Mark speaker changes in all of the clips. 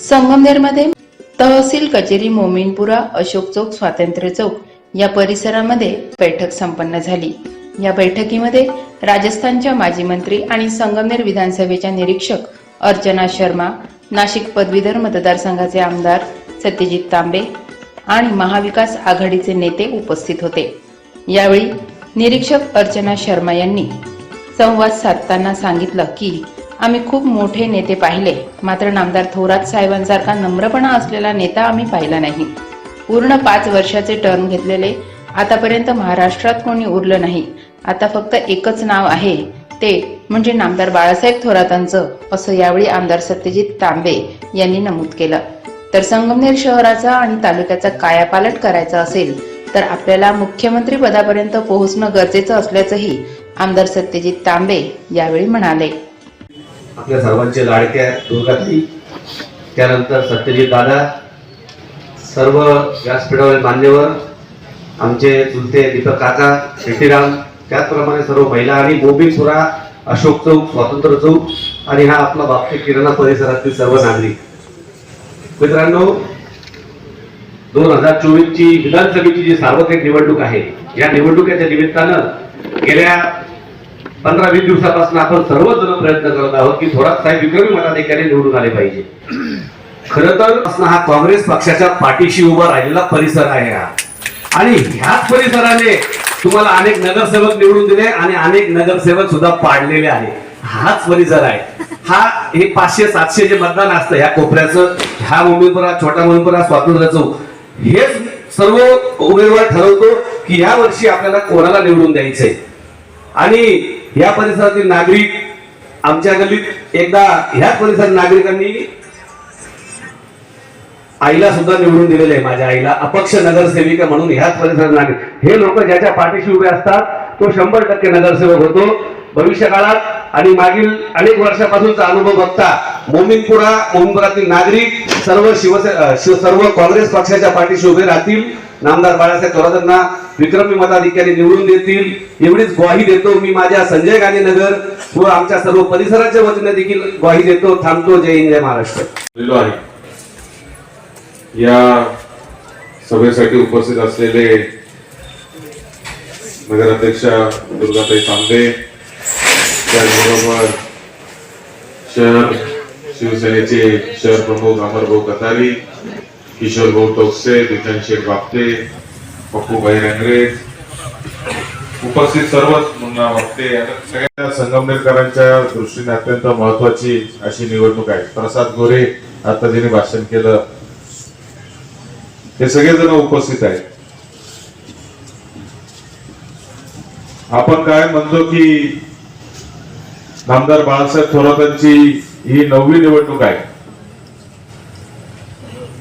Speaker 1: संगमनेरमध्ये तहसील कचेरी मोमीनपुरा अशोक चौक स्वातंत्र्य चौक या परिसरामध्ये बैठक संपन्न झाली. या बैठकीमध्ये राजस्थानच्या माजी मंत्री आणि संगमनेर विधानसभेच्या निरीक्षक अर्चना शर्मा नाशिक पदवीधर मतदारसंघाचे आमदार सत्यजित तांबे आणि महाविकास आघाडीचे नेते उपस्थित होते. यावेळी निरीक्षक अर्चना शर्मा यांनी संवाद साधताना सांगितलं की आम्ही खूप मोठे नेते पाहिले. मात्र नामदार थोरात साहेबांसारखा नम्रपणा असलेला नेता आम्ही पाहिला नाही. पूर्ण पाच वर्षाचे टर्म घेतलेले आतापर्यंत महाराष्ट्रात कोणी उरलं नाही. आता फक्त एकच नाव आहे. ते म्हणजे नामदार बाळासाहेब थोरातांचं असं यावेळी आमदार सत्यजित तांबे यांनी नमूद केलं. तर संगमनेर शहराचा आणि तालुक्याचा कायापालट करायचा असेल तर आपल्याला मुख्यमंत्री पदापर्यंत पोहोचणं गरजेचं असल्याचंही आमदार सत्यजित तांबे यावेळी म्हणाले.
Speaker 2: आपल्या सर्वांचे लाडक्या आहेत दुर्गाताई. त्यानंतर सत्यजित दादा. सर्व व्यासपीठावरील मान्यवर आमचे चुलते दीपक काका शेट्टीराम त्याचप्रमाणे सर्व महिला आणि गोबीपुरा अशोक चौक स्वातंत्र्य चौक आणि हा आपला बापटे किराणा परिसरातील सर्व नागरिक. मित्रांनो दोन हजार चोवीसची विधानसभेची जी सार्वत्रिक निवडणूक आहे या निवडणुकीच्या निमित्तानं गेल्या पंधरा वीस दिवसापासून आपण सर्वजण प्रयत्न करत आहोत की थोरात साहेब विक्रमी मताधिकारी निवडून आले पाहिजे. खर तर हा काँग्रेस पक्षाच्या पाठीशी उभा राहिलेला परिसर आहे हा. आणि ह्याच परिसराने तुम्हाला अनेक नगरसेवक निवडून दिले आणि अनेक नगरसेवक सुद्धा पाडलेले आहे हाच परिसर आहे. हा हे पाचशे सातशे जे मतदान असतं ह्या कोपऱ्याचं ह्या मुंबईपुरा छोटा मुंबईपुरा स्वातंत्र्य चौक हेच सर्व उमेदवार ठरवतो की या वर्षी आपल्याला कोणाला निवडून द्यायचंय. आणि या परिसरातील नागरिक आमच्या गल्लीत एकदा ह्याच परिसरात नागरिकांनी आईला सुद्धा निवडून दिलेले आहे माझ्या आईला. अपक्ष नगरसेविका म्हणून ह्याच परिसरात नागरिक. हे लोक ज्याच्या पाठीशी उभे असतात तो शंभर टक्के नगरसेवक होतो. भविष्य काळात आणि मागील अनेक वर्षापासूनचा अनुभव बघता मोमिनपुरा मोमिनपुरातील नागरिक सर्व शिवसे शिव सर्व काँग्रेस पक्षाच्या पाठीशी उभे राहतील. नामदार बाळासाहेब थोरातांना विक्रमी मताधिकारी निवडून देतील. एवढीच ग्वाही देतो मी माझ्या संजय गांधी नगर व आमच्या सर्व परिसराच्या वतीने देखील ग्वाही देतो. थांबतो. जय हिंद जय महाराष्ट्र.
Speaker 3: आहे. या सभेसाठी उपस्थित असलेले नगराध्यक्षा दुर्गाताई तांबे त्याचबरोबर शहर शिवसेनेचे शहर प्रमुख अमरभाऊ कतारी किशोर भाऊ टोकसे दिगन बापते पप्पूभाई रंगरे उपस्थित सर्वच मुन्ना बापते सगळ्या संगमनेरकरांच्या दृष्टीने अत्यंत महत्वाची अशी निवडणूक आहे प्रसाद गोरे आता ज्यांनी भाषण केलं हे सगळेजण उपस्थित आहेत. आपण काय म्हणतो की नामदार बाळासाहेब थोरातांची ही नववी निवडणूक आहे.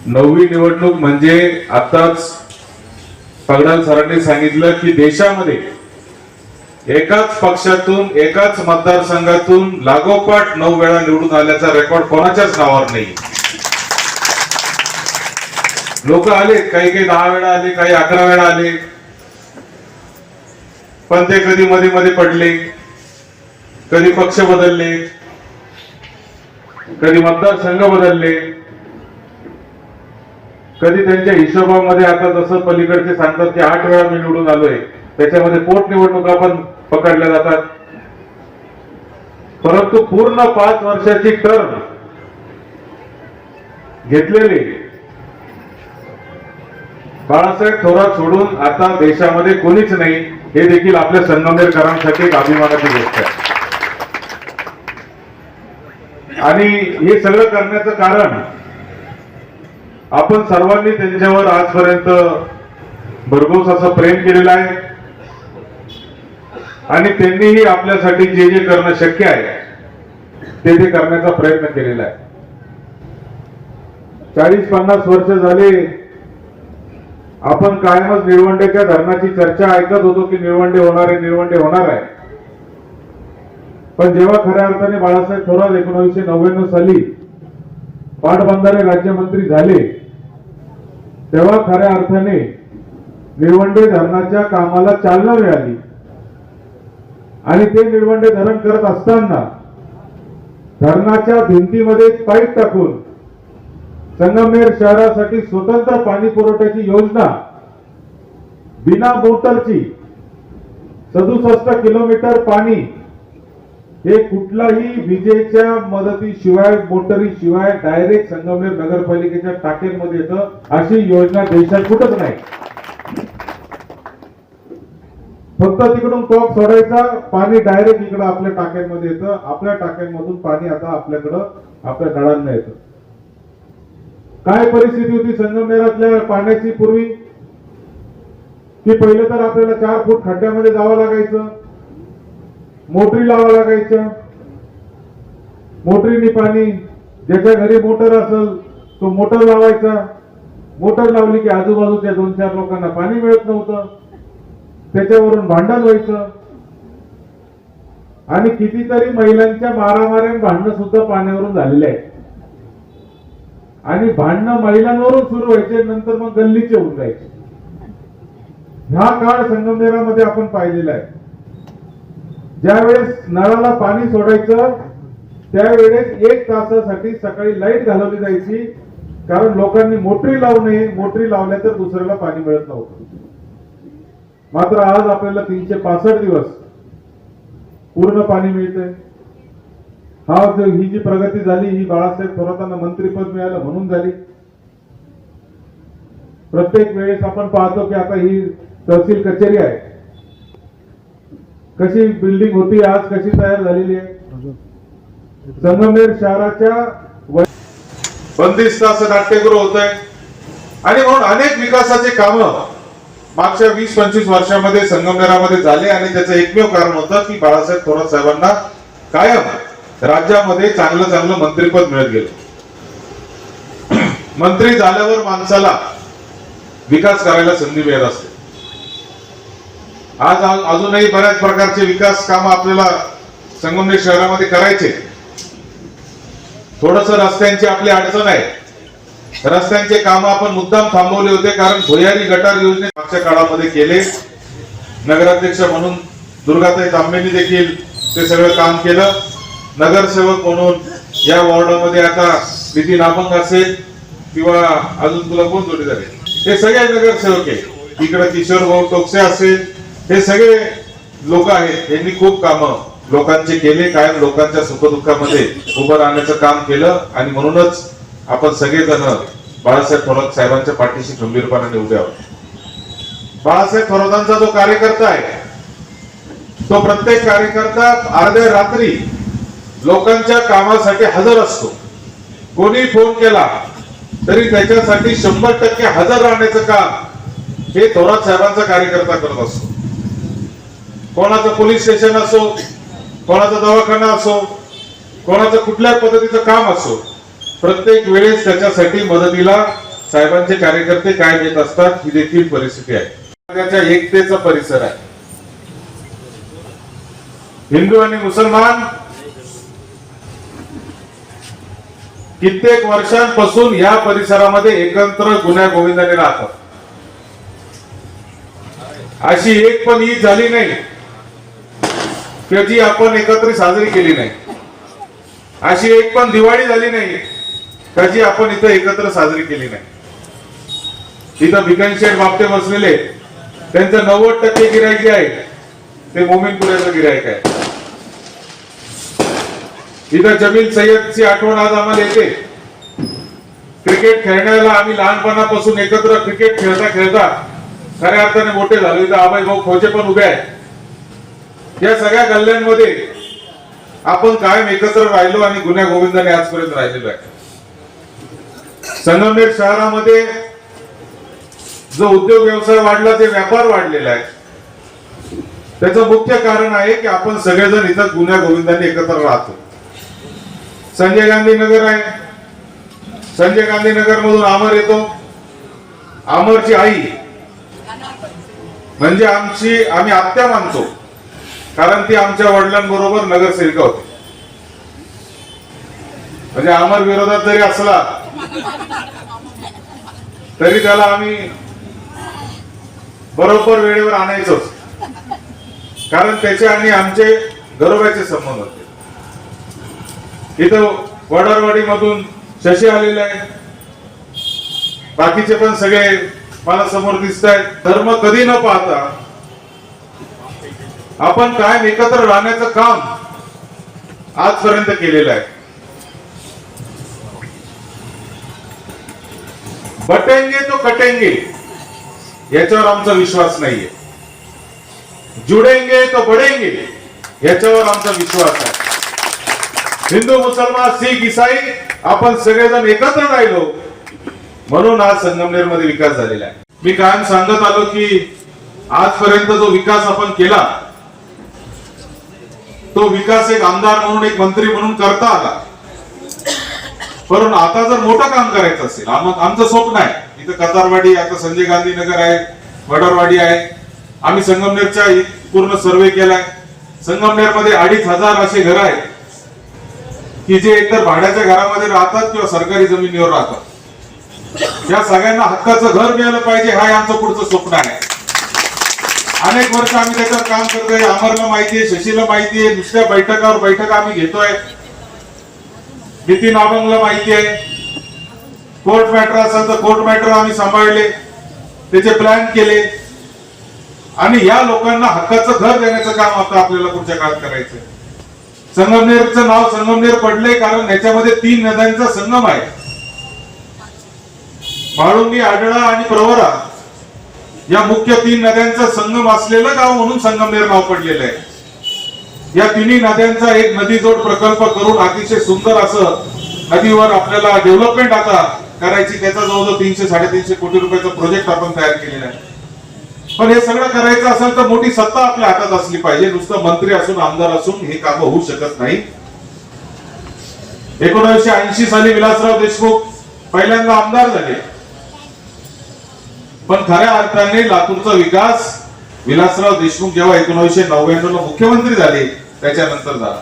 Speaker 3: नववी निवडणूक म्हणजे आताच पगडाल सरांनी सांगितलं की देशामध्ये एकाच पक्षातून एकाच मतदारसंघातून लागोपाठ नऊ वेळा निवडून आल्याचा रेकॉर्ड कोणाच्याच नावावर नाही. लोक आले काही काही दहा वेळा आले काही अकरा वेळा आले. पण ते कधी मध्ये मध्ये पडले. कधी पक्ष बदलले कधी मतदारसंघ बदलले कधी त्यांच्या हिशोबामध्ये आता जसं पलीकडचे सांगतात की आठ वेळा मी निवडून आलोय त्याच्यामध्ये पोटनिवडणुका पण पकडल्या जातात. परंतु पूर्ण पाच वर्षाची टर्म घेतलेली. बाळासाहेब थोरात सोडून आता देशामध्ये कोणीच नाही हे देखील आपल्या संगमनेरकरांसाठी एक अभिमानाची गोष्ट आहे. आणि हे सगळं करण्याचं कारण आपण सर्वांनी त्यांच्यावर आजपर्यंत भरघोस असं प्रेम केलेलं आहे. आणि त्यांनीही आपल्यासाठी जे जे करणं शक्य आहे ते ते करण्याचा प्रयत्न केलेला आहे. चाळीस पन्नास वर्ष झाले आपण कायमच निळवंडेच्या धरणाची चर्चा ऐकत होतो की निळवंडे होणार आहे निळवंडे होणार आहे. पण जेव्हा खऱ्या अर्थाने बाळासाहेब थोरात एकोणीसशे नव्याण्णव साली पाटबंधारे राज्यमंत्री झाले तेव्हा खऱ्या अर्थाने निळवंडे धरणाच्या कामाला चालना मिळाली. आणि ते निळवंडे धरण करत असताना धरणाच्या भिंतीमध्ये पाईप टाकून संगमनेर शहरासाठी स्वतंत्र पाणी पुरवठ्याची योजना बिना मोटरची सदुसष्ट किलोमीटर पाणी हे कुठलाही विजेच्या मदतीशिवाय मोटरीशिवाय डायरेक्ट संगमनेर नगरपालिकेच्या टाकेमध्ये येतं अशी योजना देशात कुठंच नाही. फक्त तिकडून टॉप सोडायचा पाणी डायरेक्ट इकडं आपल्या टाक्यांमध्ये येतं. आपल्या टाक्यांमधून पाणी आता आपल्याकडं आपल्या नळांना येतं. काय परिस्थिती होती संगमनेरातल्या पाण्याची पूर्वी? की पहिलं तर आपल्याला चार फूट खड्ड्यामध्ये जावं लागायचं. मोटरी लावा लागायच्या मोटरीने पाणी ज्याच्या घरी मोटर असेल तो मोटर लावायचा. मोटर लावली की आजूबाजूच्या दोन चार लोकांना पाणी मिळत नव्हतं. त्याच्यावरून भांडण व्हायचं. आणि कितीतरी महिलांच्या मारामाऱ्या भांडणं सुद्धा पाण्यावरून झालेले आहेत. आणि भांडणं महिलांवरून सुरू व्हायचे नंतर मग गल्लीचे होऊन जायचे. ह्या काळ संगमनेरामध्ये आपण पाहिलेला आहे. ज्यावेळेस नळाला पाणी सोडायचं त्यावेळेस एक तासासाठी सकाळी लाइट घालवली जायची. कारण लोकांनी मोटरी लावू नये मोटरी लावल्या तर दुसऱ्याला पाणी मिळत नव्हतं. मात्र आज आपल्याला तीनशे पासष्ट दिवस पूर्ण पाणी मिळते हा जो ही जी प्रगती झाली ही बाळासाहेब थोरातांना मंत्रीपद मिळालं म्हणून झाली. प्रत्येक वेळेस आपण पाहतो की आता ही तहसील कचेरी आहे. कशी बिल्डिंग होती आज कशी तयार झालेली आहे? संगमनेर शहराच्या बंदिस्त असं नाट्यगृह होत आहे आणि म्हणून अनेक विकासाचे काम मागच्या वीस पंचवीस वर्षामध्ये संगमनेरामध्ये झाले आणि त्याचं एकमेव कारण होतं की बाळासाहेब थोरात साहेबांना कायम राज्यामध्ये चांगलं चांगलं मंत्रीपद मिळत गेलं. मंत्री झाल्यावर माणसाला विकास करायला संधी मिळत असते. आज अजूनही बऱ्याच प्रकारचे विकास काम आपल्याला संगमनेर शहरामध्ये करायचे. थोडस रस्त्यांची आपली अडचण आहे. रस्त्यांचे काम आपण मुद्दाम थांबवले होते कारण भुयारी गटार योजने मागच्या काळामध्ये केले. नगराध्यक्ष म्हणून दुर्गाताई तांबेनी देखील ते सगळं काम केलं. नगरसेवक म्हणून या वॉर्डामध्ये आता नितीन अभंग असेल किंवा अजून तुला कोण जोडी झाले हे सगळे नगरसेवक आहे इकडे किशोर भाऊ टोकसे असेल हे सगळे लोक आहेत यांनी खूप कामं लोकांचे केले कायम लोकांच्या सुखदुःखामध्ये उभं राहण्याचं काम केलं आणि म्हणूनच आपण सगळेजण बाळासाहेब थोरात साहेबांच्या पाठीशी खंबीरपणाने उभे आहोत. बाळासाहेब थोरातांचा जो कार्यकर्ता आहे तो प्रत्येक कार्यकर्ता अर्ध्या रात्री लोकांच्या कामासाठी हजर असतो. कोणी फोन केला तरी त्याच्यासाठी शंभर टक्के हजर राहण्याचं काम हे थोरात साहेबांचा कार्यकर्ता करत असतो. कोणाचं पोलीस स्टेशन असो कोणाचा दवाखाना असो कोणाचं कुठल्या पद्धतीचं काम असो प्रत्येक वेळेस त्याच्यासाठी मदतीला साहेबांचे कार्यकर्ते काय देत असतात ही देखील परिस्थिती आहे. एकतेचा परिसर आहे. हिंदू आणि मुसलमान कित्येक वर्षांपासून या परिसरामध्ये एकत्र गुन्ह्या गोविंदाने राहतात. अशी एक पण ही झाली नाही. त्याची आपण एकत्र साजरी केली नाही. अशी एक पण दिवाळी झाली नाही का जी आपण इथं एकत्र साजरी केली नाही. इथं भिकनशेठ बाबते बसलेले त्यांचं नव्वद टक्के गिरायक जे आहे ते मोमिनपुऱ्याचं गिरायक आहे. इथं जमील सय्यदची आठवण आज आम्हाला येते. क्रिकेट खेळण्याला आम्ही लहानपणापासून एकत्र क्रिकेट खेळता खेळता खऱ्या अर्थाने मोठे झालो. इथं आबाई भाऊ खोचे पण उभे आहेत. या सगळ्या गल्ल्यांमध्ये आपण कायम एकत्र राहिलो आणि गुन्ह्या गोविंदाने आजपर्यंत राहिलेलो आहे संगमनेर शहरामध्ये जो उद्योग व्यवसाय वाढला ते व्यापार वाढलेला आहे. त्याचं मुख्य कारण आहे की आपण सगळेजण इथं गुन्ह्या गोविंदाने एकत्र राहतो. संजय गांधी नगर आहे. संजय गांधी नगर मधून आमर येतो. आमरची आई. म्हणजे आमची आम्ही आत्या मानतो. कारण ती आमच्या वडिलांबरोबर नगरसेविका होती. म्हणजे अमर विरोधात जरी असला तरी त्याला आम्ही बरोबर वेळेवर आणायचोच. कारण त्याचे आणि आमचे घरोब्याचे संबंध होते. इथं वडारवाडी मधून शशी आलेले आहे. बाकीचे पण सगळे मला समोर दिसत आहेत धर्म कधी न पाहता आपण कायम एकत्र राहण्याचं काम आजपर्यंत केलेलं आहे. बटेंगे तो कटेंगे याच्यावर आमचा विश्वास नाहीये. जुडेंगे तो बडेंगे याच्यावर आमचा विश्वास आहे. हिंदू मुसलमान सिख इसाई आपण सगळेजण एकत्र राहिलो म्हणून आज संगमनेरमध्ये विकास झालेला आहे. मी कायम सांगत आलो की आजपर्यंत जो विकास आपण केला तो विकास एक आमदार म्हणून एक मंत्री म्हणून करता आला. परंतु आता जर मोठं काम करायचं असेल आमचं स्वप्न आहे. इथं कतारवाडी आता संजय गांधी नगर आहे वडारवाडी आहे. आम्ही संगमनेरच्या पूर्ण सर्वे केलाय. संगमनेरमध्ये अडीच हजार असे घर आहेत की जे एकतर भाड्याच्या घरामध्ये राहतात किंवा सरकारी जमिनीवर राहतात. या सगळ्यांना हक्काचं घर मिळालं पाहिजे हा आमचं पुढचं स्वप्न आहे. अनेक वर्ष आम्ही त्याच्यावर काम करतोय. अमरला माहितीये शशीला माहितीये दुसऱ्या बैठकावर बैठक आम्ही घेतोय. नितीन अभंगला माहिती आहे. कोर्ट मॅटर असेल तर कोर्ट मॅटर आम्ही सांभाळले. त्याचे प्लॅन केले. आणि या लोकांना हक्काचं घर देण्याचं काम आता आपल्याला पुढच्या काळात करायचंय संगमनेरचं नाव संगमनेर पडले कारण याच्यामध्ये तीन नद्यांचा संगम आहे. म्हाळुंगी आडळा आणि प्रवरा या मुख्य तीन नद्यांचा संगम असलेलं गाव म्हणून संगमनेर नाव पडलेलं आहे. या तिन्ही नद्यांचा एक नदी जोड प्रकल्प करून अतिशय सुंदर असं नदीवर आपल्याला डेव्हलपमेंट आता करायची त्याचा जवळजवळ तीनशे साडेतीनशे कोटी रुपयाचा प्रोजेक्ट आपण तयार केलेला आहे. पण हे सगळं करायचं असेल तर मोठी सत्ता आपल्या हातात असली पाहिजे. नुसतं मंत्री असून आमदार असून हे काम होऊ शकत नाही. एकोणीसशे ऐंशी साली विलासराव देशमुख पहिल्यांदा आमदार झाले. पण खऱ्या अर्थाने लातूरचा विकास विलासराव देशमुख जेव्हा एकोणीसशे नव्याण्णव ला मुख्यमंत्री झाले त्याच्यानंतर झाला.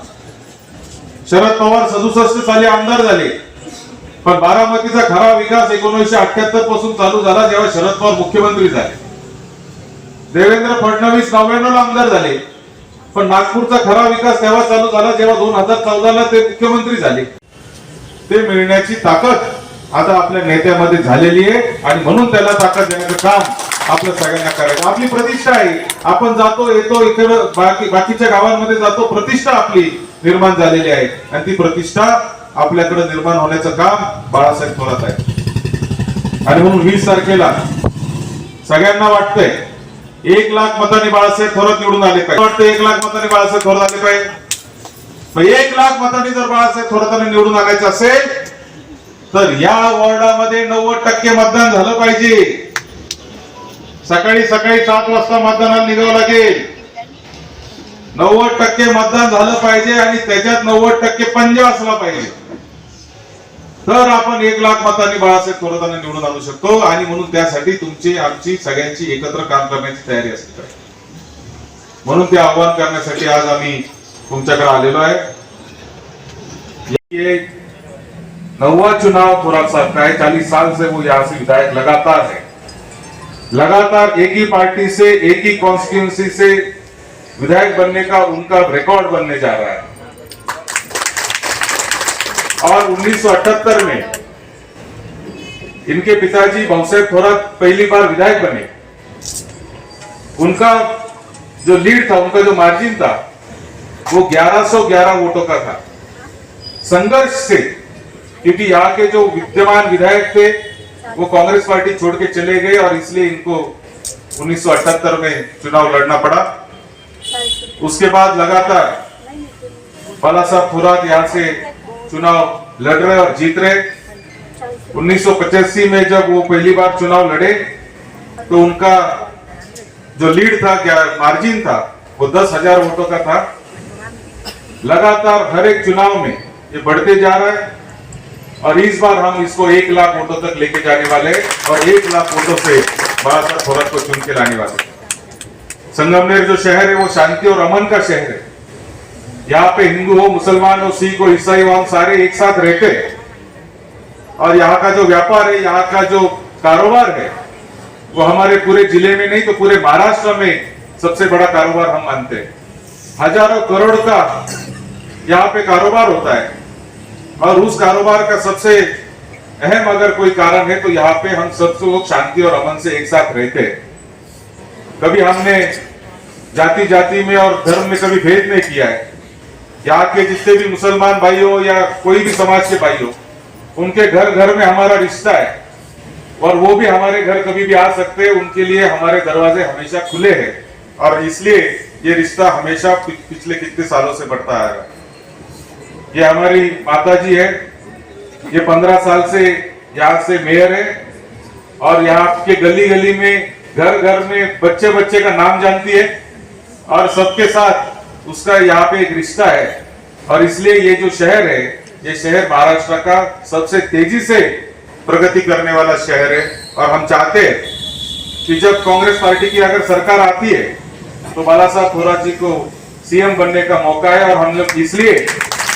Speaker 3: शरद पवार सदुसष्ट साली आमदार झाले. पण बारामतीचा खरा विकास एकोणीसशे अठ्याहत्तरपासून चालू झाला जेव्हा शरद पवार मुख्यमंत्री झाले. देवेंद्र फडणवीस नव्याण्णव ला आमदार झाले. पण नागपूरचा खरा विकास तेव्हा चालू झाला जेव्हा दोन हजार चौदा ला ते मुख्यमंत्री झाले. ते मिळण्याची ताकद आता आपल्या नेत्यामध्ये झालेली आहे आणि म्हणून त्याला ताकद देण्याचं काम आपल्या सगळ्यांना करायचं. आपली प्रतिष्ठा आहे. आपण जातो येतो इकडं बाकी बाकीच्या गावांमध्ये जातो प्रतिष्ठा आपली निर्माण झालेली आहे. आणि ती प्रतिष्ठा आपल्याकडे निर्माण होण्याचं काम बाळासाहेब थोरात आहे आणि म्हणून वीस तारखेला सगळ्यांना वाटतंय एक लाख मतांनी बाळासाहेब थोरात निवडून आले पाहिजे. वाटतं एक लाख मतांनी बाळासाहेब थोरात आले पाहिजे. एक लाख मतांनी जर बाळासाहेब थोरातांना निवडून आणायचं असेल तर या वॉर्डामध्ये नव्वद टक्के मतदान झालं पाहिजे. सकाळी सकाळी सात वाजता मतदानाला निघावं लागेल. नव्वद टक्के मतदान झालं पाहिजे आणि त्याच्यात नव्वद टक्के पंजा असला पाहिजे. तर आपण एक लाख मतांनी बाळासाहेब थोरातांना निवडून आणू शकतो आणि म्हणून त्यासाठी तुमची आमची सगळ्यांची एकत्र काम करण्याची तयारी असली पाहिजे म्हणून ते आव्हान करण्यासाठी आज आम्ही तुमच्याकडे आलेलो आहे. नौवा चुनाव थोड़ा सा है चालीस साल से वो यहाँ से विधायक लगातार है। लगातार एक ही पार्टी से, एक ही कॉन्स्टिट्यूंसी से विधायक बनने का उनका रिकॉर्ड बनने जा रहा है। और 1978 में इनके पिताजी भवसेब थोरात पहली बार विधायक बने। उनका जो लीड था, उनका जो मार्जिन था, वो 1111 वोटों का था। संघर्ष से क्योंकि यहाँ के जो विद्यमान विधायक थे, वो कांग्रेस पार्टी छोड़ के चले गए और इसलिए इनको 1978 में चुनाव लड़ना पड़ा। उसके बाद लगातार बाला साहब थोरात यहाँ से चुनाव लड़ रहे और जीत रहे। 1985 में जब वो पहली बार चुनाव लड़े तो उनका जो लीड था, क्या मार्जिन था, वो दस हज़ार वोटों का था। लगातार हर एक चुनाव में ये बढ़ते जा रहा है। और इस बार हम इसको एक लाख वोटों तक लेके जाने वाले और एक लाख वोटों से बाला साहब थोरात को चुन के लाने वाले संगमनेर जो शहर है, वो शांति और अमन का शहर है। यहाँ पे हिंदू हो, मुसलमान हो, सिख हो, ईसाई हो, हम सारे एक साथ रहते हैं। और यहाँ का जो व्यापार है, यहाँ का जो कारोबार है, वो हमारे पूरे ज़िले में नहीं तो पूरे महाराष्ट्र में सबसे बड़ा कारोबार हम मानते हैं। हज़ारों करोड़ का यहाँ पे कारोबार होता है। और उस कारोबार का सबसे अहम अगर कोई कारण है तो यहाँ पे हम सब लोग शांति और अमन से एक साथ रहते हैं। कभी हमने जाति जाति में और धर्म में कभी भेद नहीं किया है। यहाँ के जितने भी मुसलमान भाई हो या कोई भी समाज के भाई हो, उनके घर घर में हमारा रिश्ता है। और वो भी हमारे घर कभी भी आ सकते हैं, उनके लिए हमारे दरवाजे हमेशा खुले हैं। और इसलिए ये रिश्ता हमेशा पिछले कितने सालों से बढ़ता आ रहा है। ये हमारी माता जी है। ये पंद्रह साल से यहाँ से मेयर है और यहाँ के गली गली में, घर घर में बच्चे बच्चे का नाम जानती है और सबके साथ उसका यहाँ पे एक रिश्ता है। और इसलिए ये जो शहर है, ये शहर महाराष्ट्र का सबसे तेज़ी से प्रगति करने वाला शहर है। और हम चाहते हैं कि जब कांग्रेस पार्टी की अगर सरकार आती है तो बाला साहब थोरा जी को सीएम बनने का मौका है और हम लोग इसलिए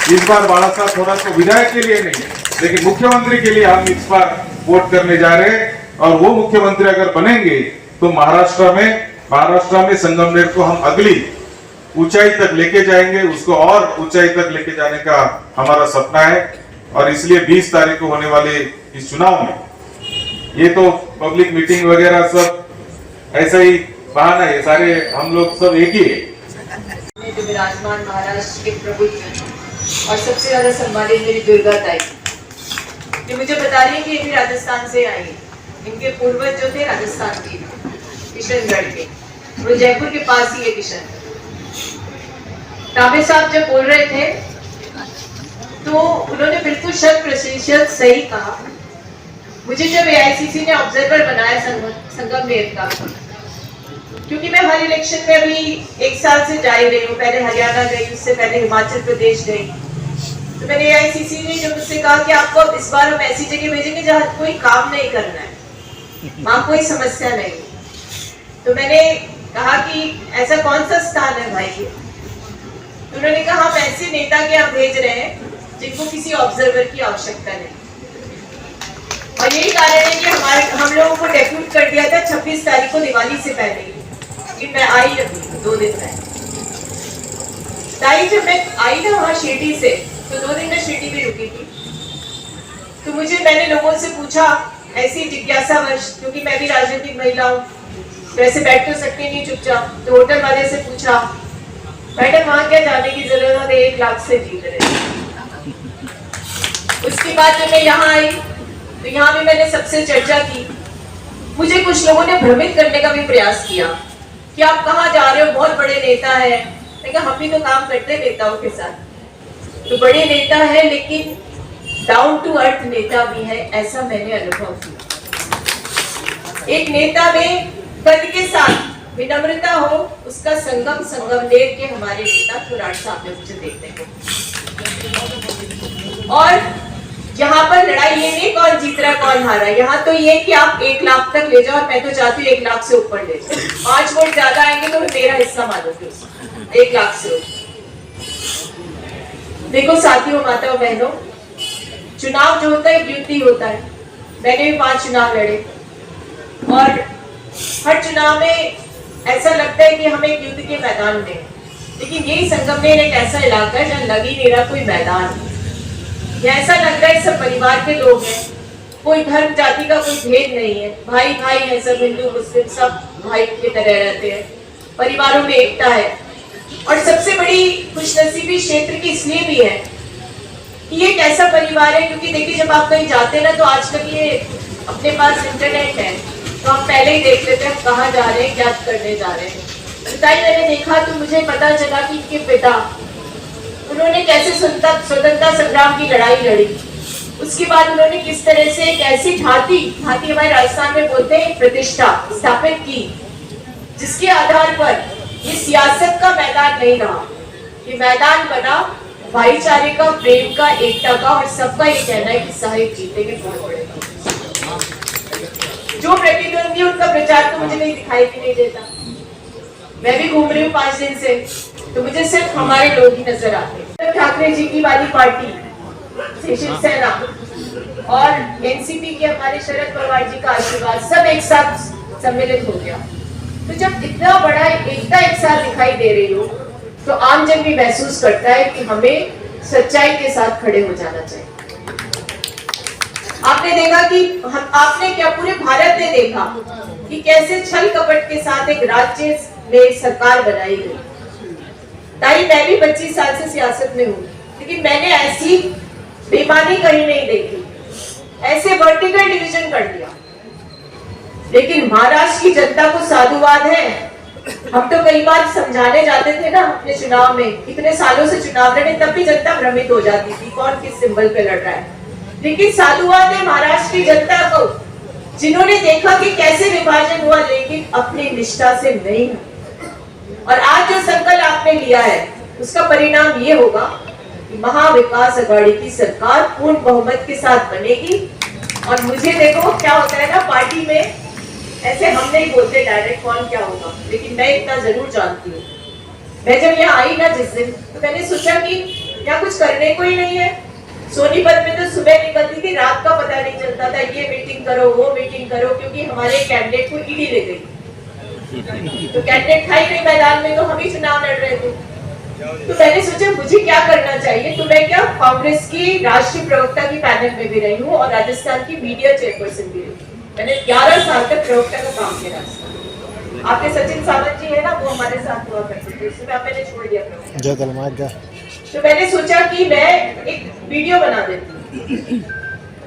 Speaker 3: इस बार बाला साहब थोरात को विधायक के लिए नहीं, लेकिन मुख्यमंत्री के लिए हम इस बार वोट करने जा रहे हैं। और वो मुख्यमंत्री अगर बनेंगे तो महाराष्ट्र में महाराष्ट्र में संगमनेर को हम अगली ऊंचाई तक लेके जाएँगे, उसको और ऊंचाई तक लेके जाने का हमारा सपना है। और इसलिए 20 तारीख को होने वाले इस चुनाव में, ये तो पब्लिक मीटिंग वगैरह सब, ऐसा ही बहाना है, सारे हम लोग सब एक ही है।
Speaker 4: महाराष्ट्र के प्रभुत्व और सबसे ज़्यादा सम्मानित मेरी दुर्गा ताई। ये मुझे बता रही है कि ये राजस्थान से आई। इनके पूर्वज जो थे राजस्थान के किशनगढ़ के। वो जयपुर के पास ही है किशन। ताबे साहब जब बोल रहे थे तो उन्होंने बिल्कुल शत प्रतिशत सही कहा। मुझे जब एआईसीसी ने ऑब्जर्वर बनाया संगम संगमनेर का, क्योंकि मैं हर इलेक्शन में अभी एक साल से जा ही रही हूँ। पहले हरियाणा गई, उससे पहले हिमाचल प्रदेश गई। तो मैंने एआईसीसी ने मुझसे कहा कि आपको अब इस बार हम ऐसी जगह भेजेंगे जहाँ कोई काम नहीं करना है। वहाँ कोई समस्या नहीं तो मैंने कहा कि ऐसा कौन सा स्थान है भाई? तो उन्होंने कहा, हम ऐसे नेता के यहाँ भेज रहे हैं जिनको किसी ऑब्जर्वर की आवश्यकता नहीं। और यही कारण है कि हमारे, हम लोगों को डेप्यूट कर दिया था 26 तारीख को दिवाली से पहले कि मैं आई अभी, दो दिन पहले। जब मैं आई ना वहाँ शिरडी से तो दो दिन में शिरडी भी रुकी थी। तो मुझे, मैंने लोगों से पूछा, ऐसी जिज्ञासा वर्ष, क्योंकि मैं भी राजनीतिक महिला हूँ वैसे बैठ तो सकती नहीं चुपचाप। तो होटल वाले से पूछा, मैडम, वहाँ क्या जाने की ज़रूरत है? एक लाख से जीत रहे उसके बाद जब मैं यहाँ आई तो यहाँ भी मैंने सबसे चर्चा की। मुझे कुछ लोगों ने भ्रमित करने का भी प्रयास किया कि आप कहाँ जा रहे हो? बहुत बड़े नेता है। मैं हम भी तो काम करते नेताओं के साथ। तो बड़े नेता है, लेकिन डाउन टू अर्थ नेता भी है, ऐसा मैंने अनुभव किया। एक नेता में पद के साथ विनम्रता हो, उसका संगम संगम लेर के हमारे नेता थोराट साहब ने मुझे देखने को और यहाँ पर लड़ाई ये नहीं कौन जीत रहा, कौन हारा, यहाँ तो ये कि आप एक लाख तक ले जाओ और मैं तो चाहती हूँ एक लाख से ऊपर ले जाओ पाँच वोट ज़्यादा आएँगे तो मेरा हिस्सा मानोगे एक लाख से ऊपर। देखो साथियों माता बहनों, चुनाव जो होता है ड्यूटी होता है। मैंने भी पाँच चुनाव लड़े। और हर चुनाव में ऐसा लगता है कि हम एक युद्ध के मैदान में लेकिन यही संगमनेर एक ऐसा इलाका है जहाँ लग ही नहीं रहा कोई मैदान। ऐसा लग रहा है सब परिवार के लोग हैं। कोई धर्म, जाति का कोई भेद नहीं है। भाई भाई है सब, हिंदू, मुस्लिम, सब भाई की तरह रहते हैं। परिवारों में एकता है। और सबसे बड़ी खुशनसीबी क्षेत्र की इसलिए भी है कि ये एक ऐसा परिवार है, क्योंकि देखिए, जब आप कहीं जाते हैं ना तो आजकल ये अपने पास इंटरनेट है। तो हम पहले ही देख लेते हैं कहाँ जा रहे हैं, क्या करने जा रहे हैं। बताइए, मैंने देखा तो मुझे पता चला कि इनके पिता, उन्होंने कैसे स्वतंत्रता संग्राम की लड़ाई लड़ी। उसके बाद उन्होंने किस तरह से एक ऐसी घाती घाती हमारे राजस्थान में बोलते हैं प्रतिष्ठा स्थापित की, जिसके आधार पर ये सियासत का मैदान नहीं रहा ये मैदान बना, भाईचारे का, प्रेम का, एकता का, और सबका ये कहना है कि साहिब जीतेंगे बहुत बड़े जो प्रतिद्वंदी उनका प्रचार तो मुझे नहीं दिखाई भी नहीं देता। मैं भी घूम रही हूँ पाँच दिन से तो मुझे सिर्फ़ हमारे लोग ही नज़र आते ठाकरे जी की वाली पार्टी शिवसेना और एनसीपी के हमारे शरद पवार जी का आशीर्वाद सब एक साथ सम्मिलित हो गया। तो जब इतना बड़ा एकता एक साथ दिखाई दे रही हो तो आमजन भी महसूस करता है कि हमें सच्चाई के साथ खड़े हो जाना चाहिए। आपने देखा कि हम आपने क्या पूरे भारत ने देखा कि कैसे छल कपट के साथ एक राज्य में सरकार बनाई गई। ताई, मैं भी 25 साल से सियासत में हूँ, लेकिन मैंने ऐसी बेमानी कहीं नहीं देखी। ऐसे वर्टिकल डिवीज़न कर दिया लेकिन महाराष्ट्र की जनता को साधुवाद है। हम तो कई बार समझाने जाते थे ना अपने चुनाव में, इतने सालों से चुनाव लड़े, तब भी जनता भ्रमित हो जाती थी, कौन किस सिंबल पे लड़ रहा है। लेकिन साधुवाद है महाराष्ट्र की जनता को, जिन्होंने देखा कि कैसे विभाजन हुआ, लेकिन अपनी निष्ठा से नहीं और आज जो संकल्प आपने लिया है, उसका परिणाम ये होगा कि महाविकास अघाड़ी की सरकार पूर्ण बहुमत के साथ बनेगी। और मुझे देखो, क्या होता है ना, पार्टी में ऐसे हम नहीं बोलते डायरेक्ट कौन क्या होगा, लेकिन मैं इतना ज़रूर जानती हूँ। मैं जब यहाँ आई ना जिस दिन तो मैंने सोचा कि यहाँ कुछ करने को ही नहीं है। सोनीपत में तो सुबह निकलती थी, रात का पता नहीं चलता था, ये मीटिंग करो, वो मीटिंग करो, क्योंकि हमारे कैंडिडेट को ईडी ले गई। तो कैंडिडेट था ही नहीं मैदान में तो हम ही चुनाव लड़ रहे थे। तो मैंने सोचा, मुझे क्या करना चाहिए? तो मैं क्या कांग्रेस की राष्ट्रीय प्रवक्ता की पैनल में भी रही हूँ और राजस्थान की मीडिया चेयरपर्सन भी रही हूँ। मैंने 11 साल तक प्रवक्ता का काम किया आपके सचिन सावंत जी है ना वो हमारे साथ हुआ करते थे उसमें अब मैंने छोड़ दिया तो मैंने सोचा कि मैं एक वीडियो बना देती हूँ।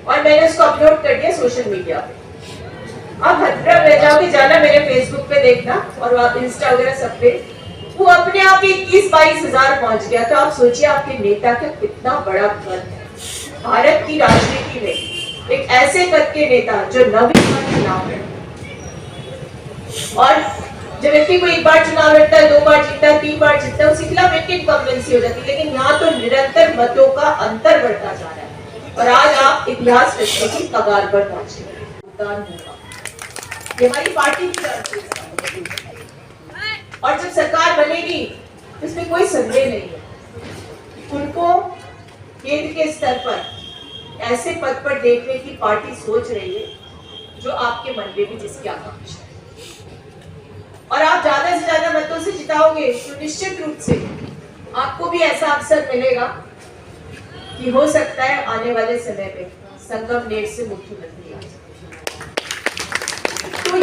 Speaker 4: और मैंने उसको अपलोड कर दिया सोशल मीडिया पे। आप हथरा रह जाओगे जाना मेरे फेसबुक पे देखना और इंस्टा वगैरह सब पे। वो अपने आप ही इक्कीस बाईस हज़ार पहुँच गया। तो आप सोचिए आपके नेता का कितना बड़ा कद है। भारत की राजनीति में एक ऐसे कद के नेता जो नवीन बार चुनाव लड़े। और जब व्यक्ति को एक बार चुनाव लड़ता है, दो बार जीतता है, तीन बार जीतता है उसके खिलाफ एक इनकम्बेंसी हो जाती है। लेकिन यहाँ तो निरंतर मतों का अंतर बढ़ता जा रहा है। और आज आप इतिहास रचने की कगार पर पहुँचे हैं। होगा। हमारी पार्टी की तरफ़ से और जब सरकार बनेगी, इसमें कोई संदेह नहीं है। उनको केंद्र के स्तर पर ऐसे पद पर देखने की पार्टी सोच रही है जो आपके मन में भी जिसकी आकांक्षा है। और आप ज़्यादा से ज़्यादा मतों से जिताओगे तो निश्चित रूप से आपको भी ऐसा अवसर मिलेगा कि हो सकता है आने वाले समय में संगम नेट से मुख्यमंत्री। तो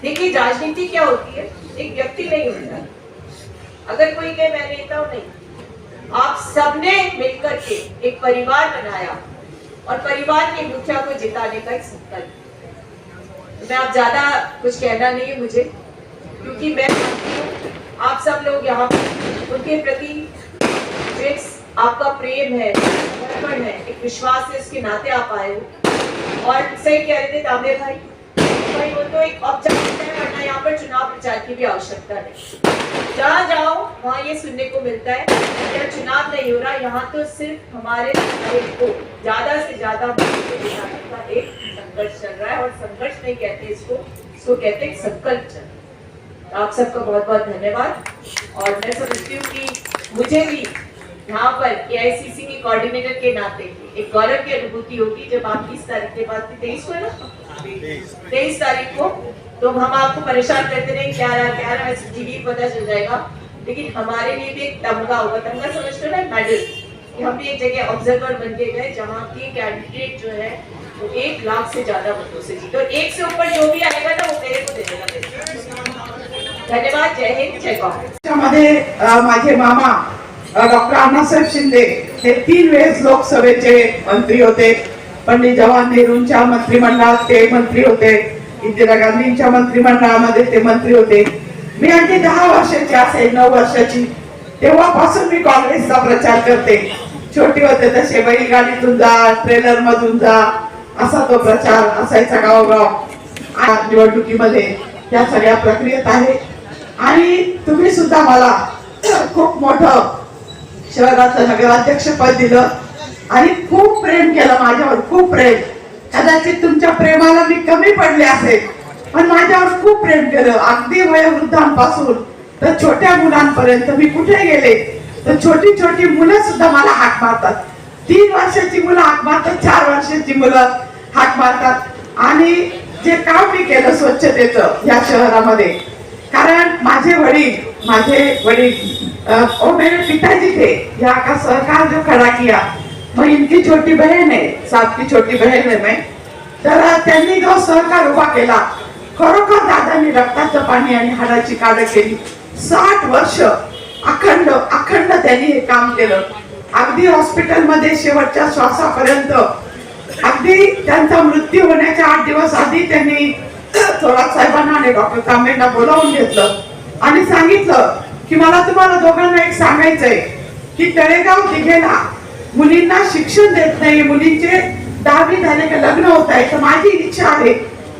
Speaker 4: देखिए, राजनीति क्या होती है? एक व्यक्ति नहीं होता। अगर कोई कहे, मैं नेता हूँ, नहीं। आप सबने मिलकर के एक परिवार बनाया। और परिवार के मुखिया को जिताने का एक संकल्प। मैं आप ज़्यादा कुछ कहना नहीं है मुझे, क्योंकि मैं आप सब लोग यहाँ उनके प्रति आपका प्रेम है है, एक विश्वास है, उसके नाते आप आए हो। और सही कह रहे थे तांबे भाई भाई वो तो एक औपचारिकता है यहाँ पर चुनाव प्रचार की भी आवश्यकता नहीं। जहाँ जाओ वहाँ ये सुनने को मिलता है क्या चुनाव नहीं हो रहा यहाँ तो सिर्फ़ हमारे को ज़्यादा से ज़्यादा का एक संघर्ष चल रहा है और संघर्ष नहीं कहते इसको इसको कहते हैं संकल्प चल रहा है। आप सबका बहुत बहुत धन्यवाद। और मैं समझती हूँ कि मुझे भी यहाँ पर एआईसीसी के कोऑर्डिनेटर के नाते एक गौरव की अनुभूति होगी जब आप बीस तारीख के बाद तेईस को है ना? तेईस तारीख को तो हम आपको परेशान करते रहे क्या रहा क्या रहा वैसे टीवी पता चल जाएगा। लेकिन हमारे लिए भी एक तमगा होगा। तमगा समझते ना मेडल कि हम भी एक जगह ऑब्जर्वर बन के गए, जहाँ की कैंडिडेट जो है, वो एक लाख से ज़्यादा मतों से जीते। और एक से ऊपर जो भी आएगा ना, वो मेरे को दे देगा। धन्यवाद। जय हिंद, जय
Speaker 5: मामा डॉक्टर अण्णासाहेब शिंदे तीन वेळेस लोकसभेचे मंत्री होते. पंडित जवाहर नेहरूंच्या मंत्रिमंडळात ते मंत्री होते. इंदिरा गांधींच्या मंत्रिमंडळामध्ये ते मंत्री होते. मी अगदी दहा वर्षाची असेल नऊ वर्षाची. तेव्हापासून मी काँग्रेसचा प्रचार करते. छोटी होते तसे बैलगाडीतून जा ट्रेलर मधून जा असा तो प्रचार असायचा गावोगाव. निवडणुकीमध्ये त्या सगळ्या प्रक्रियेत आहे. आणि तुम्ही सुद्धा मला खूप मोठं शहराचं नगराध्यक्ष पद दिलं. आणि खूप प्रेम केलं माझ्यावर खूप प्रेम. कदाचित तुमच्या प्रेमाला मी कमी पडले असेल. पण माझ्यावर खूप प्रेम केलं. अगदी वयोवृद्धांपासून. तर छोट्या मुलांपर्यंत मी कुठे गेले? तर छोटी छोटी मुलं सुद्धा मला हाक मारतात. तीन वर्षाची मुलं हाक मारतात चार वर्षाची मुलं हाक मारतात. आणि जे काम मी केलं स्वच्छतेचं या शहरामध्ये कारण माझे वडील माझे वडील ओ मेरे पिताजी थे. या का सहकार जो खड़ा किया मग इनकी छोटी बहीण आहे सातकी छोटी बहीण आहे नाही तर त्यांनी जो सहकार उभा केला खरोखर दादांनी रक्ताचं पाणी आणि हाडाची काढ केली. साठ वर्ष अखंड अखंड त्यांनी हे काम केलं. अगदी हॉस्पिटलमध्ये शेवटच्या श्वासापर्यंत. अगदी त्यांचा मृत्यू होण्याच्या आठ दिवस आधी त्यांनी थोरात साहेबांना आणि डॉक्टर तांबेंना बोलावून घेतलं. आणि सांगितलं की मला तुम्हाला दोघांना एक सांगायचंय की तळेगाव दिघेला मुलींना शिक्षण देत नाही मुलींचे दहावी झाले का लग्न होत आहे तर माझी इच्छा आहे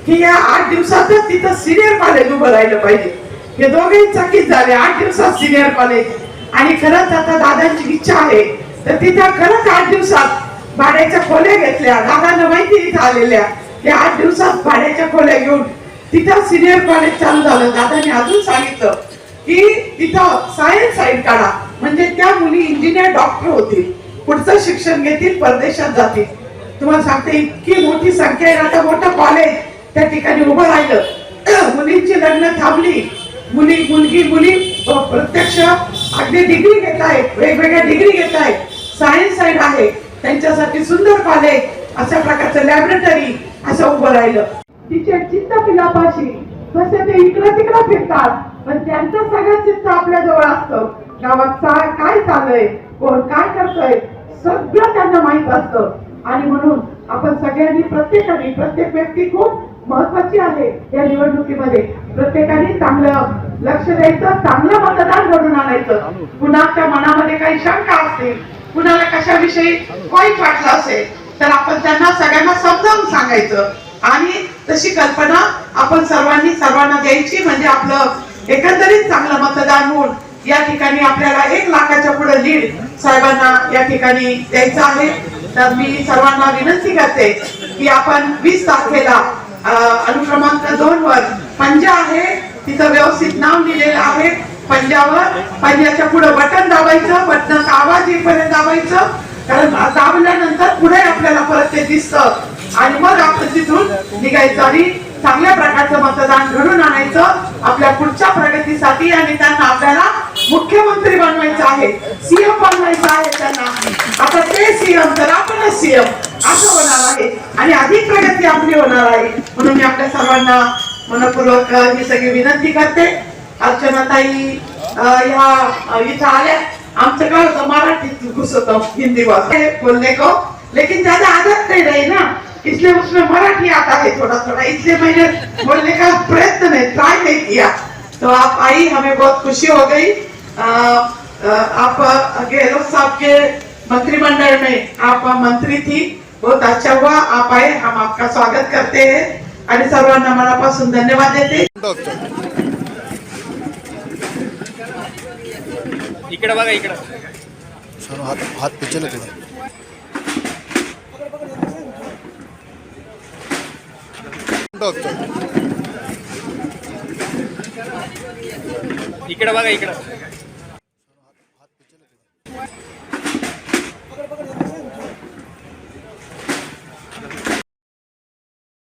Speaker 5: की या आठ दिवसातच तिथं सिनियर कॉलेज उभं राहिलं पाहिजे. हे दोघेही चकित झाले आठ दिवसात सिनियर कॉलेज आणि खरंच आता दादांची इच्छा आहे. तर तिथं खरंच आठ दिवसात भाड्याच्या खोल्या घेतल्या दादांना माहिती इथं आलेल्या की आठ दिवसात भाड्याच्या खोल्या घेऊन तिथं सिनियर कॉलेज चालू झालं. दादांनी अजून सांगितलं की तिथं सायन्स साईड काढा. म्हणजे त्या मुली इंजिनियर डॉक्टर होतील. पुढचं शिक्षण घेतील परदेशात जातील. तुम्हाला सांगते इतकी मोठी संख्या आहे आता मोठं कॉलेज त्या ठिकाणी उभं राहिलं. मुलींची लग्न थांबली. मुली मुलगी मुली प्रत्यक्ष अगदी डिग्री घेत आहेत वेगवेगळ्या डिग्री घेत आहेत सायन्स साईड आहे. त्यांच्यासाठी सुंदर कॉलेज अशा प्रकारचं लॅबोरेटरी असं उभं राहिलं. तिचे चित्त पिलापाशी कसे ते इकडं तिकडं फिरतात. पण त्यांचं सगळं चित्त आपल्या जवळ असतं. गावात काय चाललंय? कोण काय करतोय? सगळं त्यांना माहीत असतं. आणि म्हणून आपण सगळ्यांनी प्रत्येकाने प्रत्येक व्यक्ती खूप महत्वाची आहे या निवडणुकीमध्ये. प्रत्येकाने चांगलं लक्ष द्यायचं चांगलं मतदान घडून आणायचं. कुणाच्या मनामध्ये काही शंका असतील कुणाला कशाविषयी वाईट वाटलं असेल तर आपण त्यांना सगळ्यांना समजावून सांगायचं. आणि तशी कल्पना आपण सर्वांनी सर्वांना द्यायची म्हणजे आपलं एकंदरीत चांगलं मतदान होऊन या ठिकाणी आपल्याला एक लाखाच्या पुढे लीड साहेबांना या ठिकाणी द्यायचं आहे. तर मी सर्वांना विनंती करते की आपण वीस तारखेला अनुक्रमांक दोन वर पंजा आहे. तिथं व्यवस्थित नाव लिहिलेलं आहे. पंजावर पंजाच्या पुढे बटन दाबायचं बटन आवाज येईपर्यंत दाबायचं. कारण दाबल्यानंतर पुढे आपल्याला परत ते दिसतं. आणि मग आपण तिथून निघायचं. आणि चांगल्या प्रकारचं मतदान घडून आणायचं. आपल्या पुढच्या प्रगतीसाठी आणि त्यांना आपल्याला मुख्यमंत्री बनवायचं आहे सीएम बनवायचं आहे त्यांना. आता ते सीएम तर आपणच सीएम असं होणार आहे. आणि अधिक प्रगती आपली होणार आहे. म्हणून मी आपल्या सर्वांना मनपूर्वक मी ही सगळी विनंती करते. अर्चनाताई अ, ह्या इथं आल्या. आमचं काय होतं मराठीत घुसत हिंदी भाषा बोलणे को. लेकिन ज्यादा आदत नाही ना. इसलिए उसमें मराठी आता है थोड़ा थोड़ा इसलिए मैंने बोलने का प्रयत्न नहीं ट्राई नहीं किया. तो आप आई हमें बहुत खुशी हो गई. अ, आप गहलोत साहब के मंत्रिमंडल में आप मंत्री थी बहुत अच्छा हुआ. आप आए हम आपका स्वागत करते हैं. आणि सर्वांना मनापासून धन्यवाद देते
Speaker 6: इकडे बघा इकडे.
Speaker 7: सर हात हात पिचल
Speaker 6: इकडे बघा इकडे.